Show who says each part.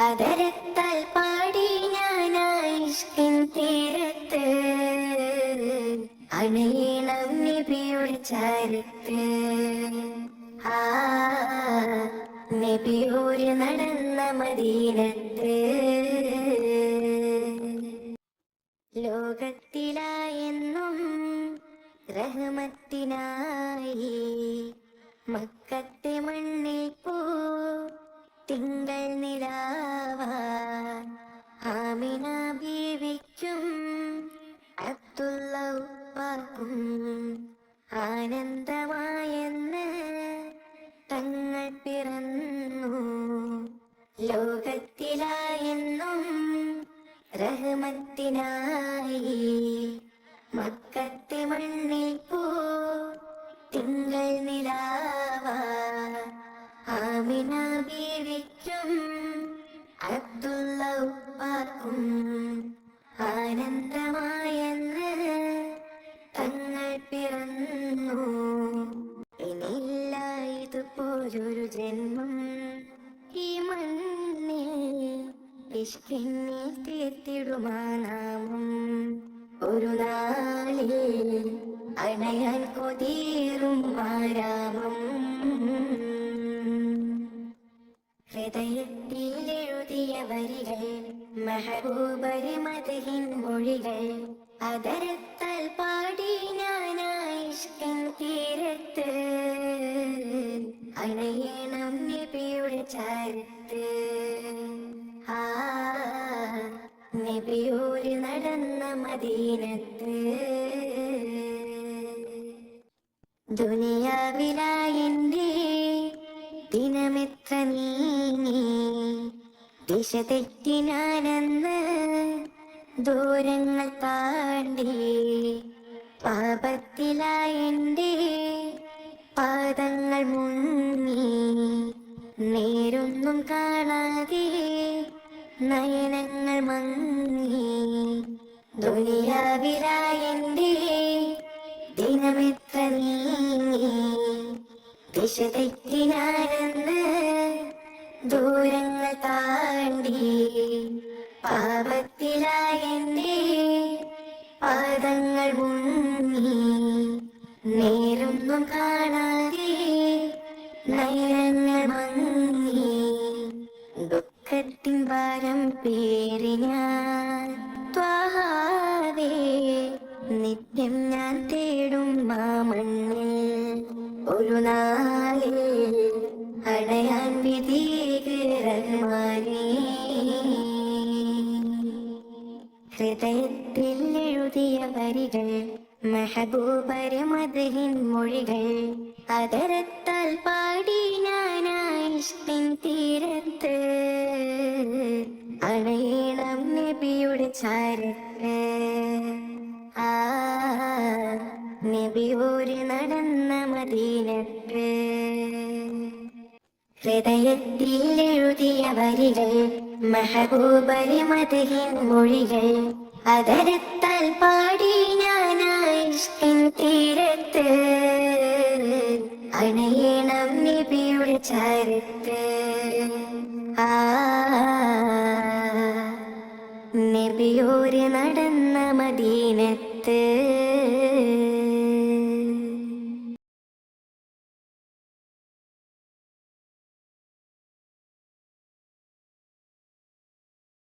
Speaker 1: അതരത്താൽ പാടി ഞാനായിഷ്കിൻ തീരത്ത്. അണയണം നബിയുടെ ചാരത്ത്. ആ നബിയോര് നടന്ന മദീനത്ത്. ലോകത്തിലായെന്നും റഹ്മത്തിനായി മക്കത്തെ മണ്ണിൽ പോ തിങ്കൾ പിറന്നു. ലോകത്തിലായെന്നും റഹ്മത്തിനായി മക്കത്തെ മണ്ണിൽ പോ തിങ്കൾ നിലാവ. ആമിന ബീവിക്കും അബ്ദുള്ള ഉപ്പാക്കും ആനന്ദമായെന്ന് തങ്ങൾ പിറന്നു. ഇതുപോലൊരു ജന്മം ഈ മണ്ണിൽ ഇഷ്കിന്നിൽ തീർത്തിടുമാ നാമം ഒരു നാളിൽ അണയാൻ കൊതീറും ആരാമം ഹൃദയത്തിൽ എഴുതിയ വരികൾ മെഹബൂബരി മതഹിൻ മൊഴികൾ അതരത്താൽ പാടി ഞാനായിഷ്ടം തീരത്ത് അണയണം നബിയുടെ ചാരത്ത് ആ നടന്ന മദീനത്ത്. ദുനിയാവിലായെന്റെ ദിനമെത്ര നീങ്ങി. ദിശ തെറ്റിനാനെന്ന് ദൂരങ്ങൾ താണ്ടി. പാപത്തിലായെന്റെ പാദങ്ങൾ മുങ്ങി നയനങ്ങൾ മങ്ങി. ദുനിയാവിലായെന്റെ ദിനമെത്ര നീങ്ങി. ദിശ തെറ്റി ഞാനെന്ന് ദൂരങ്ങൾ താണ്ടി. പാപത്തിലായന്റെ പാദങ്ങൾ മുങ്ങി. നേരൊന്നും കാണാതെ ഭാരം പേറി ഞാൻ ത്വാഹാവേ നിത്യം ഞാൻ തേടും മാമണ്ണിൽ ഒരു നാളിൽ അടയാൻ വിധീകരമാനേ ഹൃദയത്തിൽ എഴുതിയ വരികൾ മെഹബൂബര് മധുഹിൻ മൊഴികൾ അതരത്താൽ പാടി ഞാനായിഷ്ടൻ തീരത്ത് അണയണം നബിയുടെ ചാരത്ത് ആ നബിയോര് നടന്ന മദീനത്ത് ഹൃദയത്തിൽ എഴുതിയ വരികൾ മഹബൂബരി മതഹിൻ മൊഴികൾ. അതരത്താൽ പാടി ഞാനായിഷ്കിൻ തീരത്ത്. അണയണം നബിയുടെ ചാരത്ത് നബിയോര് നടന്ന മദീനത്ത്